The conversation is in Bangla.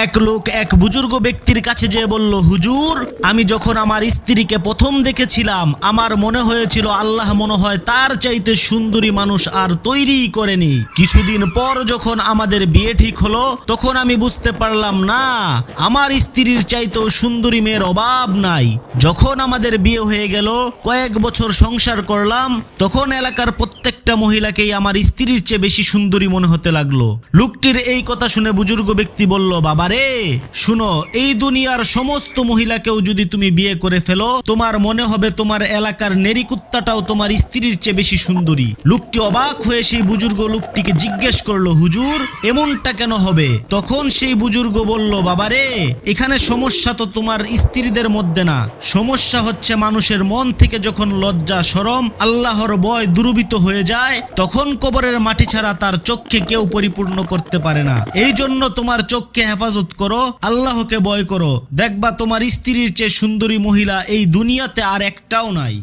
এক লোক এক বুজুর্গ ব্যক্তির কাছে যেয়ে বলল, হুজুর, আমি যখন আমার স্ত্রীকে প্রথম দেখেছিলাম, আমার মনে হয়েছিল আল্লাহ মনে হয় তার চাইতে সুন্দরী মানুষ আর তৈরিই করেনি। কিছুদিন পর যখন আমাদের বিয়ে ঠিক হলো, তখন আমি বুঝতে পারলাম, না, আমার স্ত্রীর চাইতেও সুন্দরী মেয়ের অভাব নাই। যখন আমাদের বিয়ে হয়ে গেল, কয়েক বছর সংসার করলাম, তখন এলাকার প্রত্যেকটা মহিলাকেই আমার স্ত্রীর চেয়ে বেশি সুন্দরী মনে হতে লাগল। লোকটির এই কথা শুনে বুজুর্গ ব্যক্তি বলল বাবারে, শুনো, এই দুনিয়ার সমস্ত মহিলাকেও যদি তুমি বিয়ে করে ফেলো, তোমার মনে হবে তোমার এলাকার নেরিকুত্তাটাও তোমার স্ত্রীর চেয়ে বেশি সুন্দরী। লোকটি অবাক হয়ে সেই বুজুর্গ লোকটিকে জিজ্ঞেস করল, হুজুর, এমনটা কেন হবে? তখন সেই বুজুর্গ বলল, বাবারে, এখানে সমস্যা তো তোমার স্ত্রীদের মধ্যে না। সমস্যা হচ্ছে মানুষের মন থেকে যখন লজ্জা, সরম, আল্লাহর বয় দুরবিত হয়ে যায়, তখন কবরের মাটি ছাড়া তার চোখকে কেউ পরিপূর্ণ করতে পারে না। এই জন্য তোমার চোখকে হেফাজত করো, আল্লাহকে ভয় করো। দেখবা তোমার স্ত্রীর চেয়ে সুন্দরী মহিলা এই দুনিয়াতে আর একটাও নাই।